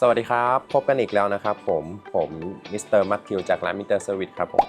สวัสดีครับ พบกันอีกแล้วนะครับผม ผมมิสเตอร์มัทธิวจากร้านมิสเตอร์เซอร์วิสครับผม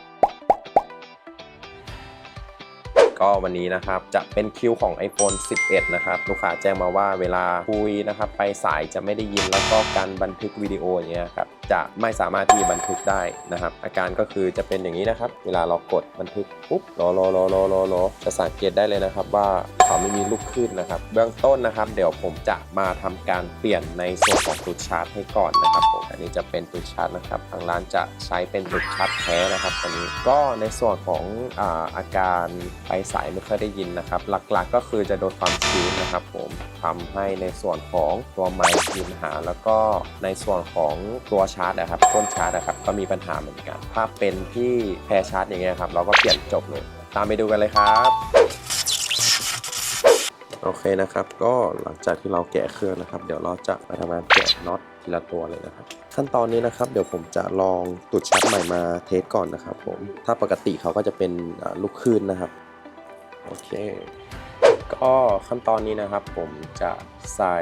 ก็วันนี้นะครับจะเป็นคิวของ iPhone 11 นะครับ ลูกค้าแจ้งมาว่าเวลาคุยนะครับไปสายจะไม่ได้ยินแล้วก็การบันทึกวิดีโออย่างเงี้ยครับจะไม่สามารถที่บันทึกได้นะครับ อาการก็คือจะเป็นอย่างนี้นะครับ เวลาเรากดบันทึกปุ๊บรอรอรอรอรอรอจะสังเกตได้เลยนะครับว่าขาไม่มีลูกขึ้นนะครับ เบื้องต้นนะครับ เดี๋ยวผมจะมาทำการเปลี่ยนในส่วนของตุดชาร์จให้ก่อนนะครับผมอันนี้จะเป็นตุดชาร์จนะครับ ทางร้านจะใช้เป็นตุดชาร์จแท้นะครับตัวนี้ก็ในส่วนของอาอาการไปสายไม่ค่อยได้ยินนะครับ หลักๆก็คือจะโดนความชื้นนะครับ ผมทำให้ในส่วนของตัวไมค์มีปัญหา แล้วก็ในส่วนของตัวชาร์จนะครับต้นชาร์จนะครับก็มีปัญหาเหมือนกัน ถ้าเป็นที่แพรชาร์จอย่างเงี้ยครับเราก็เปลี่ยนจบเลย ตามไปดูกันเลยครับ โอเคนะครับ ก็หลังจากที่เราแกะเครื่องนะครับ เดี๋ยวเราจะมาทำการแกะน็อตทีละตัวเลยนะครับ ขั้นตอนนี้นะครับเดี๋ยวผมจะลองตุดชัดใหม่มาเทสก่อนนะครับผมถ้าปกติเขาก็จะเป็นลูกคลื่นนะครับโอเคก็ขั้นตอนนี้นะครับ ผมจะใส่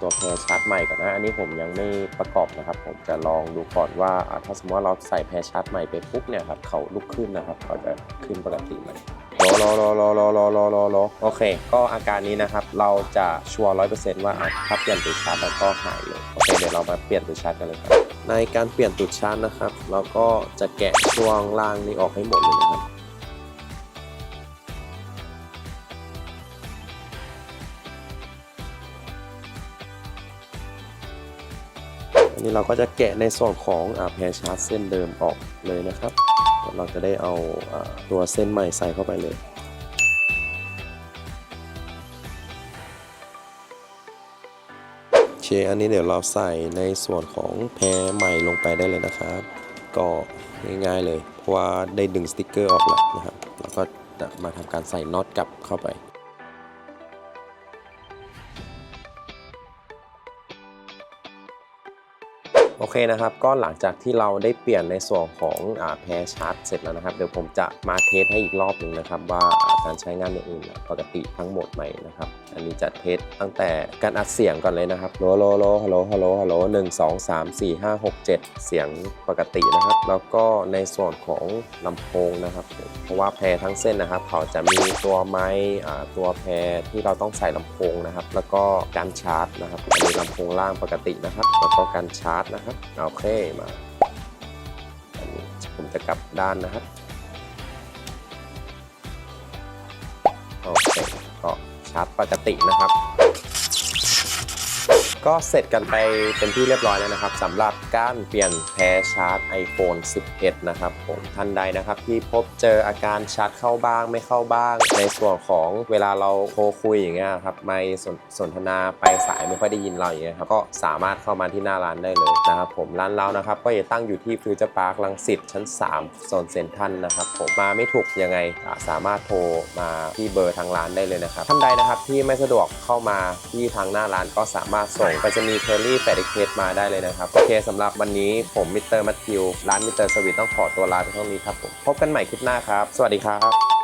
ตัวแพรชาร์จใหม่ก่อนนะอันนี้ผมยังไม่ประกอบนะครับ ผมจะลองดูก่อนว่าถ้าสมมติว่าเราใส่แพรชาร์จใหม่ไปปุ๊บเนี่ยครับเขาลุกขึ้นนะครับเขาจะขึ้นปกติไหม รอรอรอรอรอรอรอรอโอเค ก็อาการนี้นะครับ เราจะชัวร์ร้อยเปอร์เซ็นต์ว่าถ้าเปลี่ยนตุดชาร์จแล้วก็หายเลยโอเคเดี๋ยวเรามาเปลี่ยนตุดชาร์จกันเลยครับในการเปลี่ยนตุดชาร์จนะครับ เราก็จะแกะช่วงล่างนี้ออกให้หมดเลยนะครับอันนี้เราก็จะแกะในส่วนของอาแพรชาร์จเส้นเดิมออกเลยนะครับ เราจะได้เอาตัวเส้นใหม่ใส่เข้าไปเลยโอเคอันนี้เดี๋ยวเราใส่ในส่วนของแพรใหม่ลงไปได้เลยนะครับ ก็ง่ายๆเลย เพราะว่าได้ดึงสติกเกอร์ออกแล้วนะครับ แล้วก็จะมาทำการใส่น็อตกลับเข้าไป โอเคนะครับ ก็หลังจากที่เราได้เปลี่ยนในส่วนของอแพรชาร์จเสร็จแล้วนะครับ เดี๋ยวผมจะมาเทสให้อีกรอบหนึ่งนะครับ ว่าการใช้งานอย่างอื่นปกติทั้งหมดไหมนะครับ อันนี้จะเทสตั้งแต่การอัดเสียงก่อนเลยนะครับโลโลโลฮัลโหลฮัลโหลฮัลโหลหนึ่งสองสามสี่ห้าหกเจ็ดเสียงปกตินะครับ แล้วก็ในส่วนของลำโพงนะครับ เพราะว่าแพรทั้งเส้นนะครับ เขาจะมีตัวไม้ตัวแพรที่เราต้องใส่ลำโพงนะครับ แล้วก็การชาร์จนะครับอันนี้ลำโพงล่างปกตินะครับ แล้วก็การชาร์จนะครับ โอเคมาอันนี้ผมจะกลับด้านนะครับ โอเค ก็ชาร์จปกตินะครับ ก็เสร็จกันไปเป็นที่เรียบร้อยแล้วนะครับสำหรับการเปลี่ยนแพรชาร์จ iPhone 11 นะครับผมท่านใดนะครับที่พบเจออาการชาร์จเข้าบ้างไม่เข้าบ้าง ในส่วนของเวลาเราโทรคุยอย่างเงี้ยครับไม่สนสนทนาไปสายไม่ค่อยได้ยินเราอย่างเงี้ยครับก็สามารถเข้ามาที่หน้าร้านได้เลยนะครับผมร้านเรานะครับก็จะตั้งอยู่ที่ฟิวเจอร์พาร์คลังสิตชั้น 3 โซนเซ็นทรัลนะครับผมมาไม่ถูกยังไงสามารถโทรมาที่เบอร์ทางร้านได้เลยนะครับท่านใดนะครับที่ไม่สะดวกเข้ามาที่ทางหน้าร้านก็สามารถส่งไปจะมีเคอรี่แปร์เคสมาได้เลยนะครับ โอเคสำหรับวันนี้ผมมิสเตอร์มัทธิวร้านมิสเตอร์สวิตต้องขอตัวลาไปเท่านี้ครับผมพบกันใหม่คลิปหน้าครับ สวัสดีครับ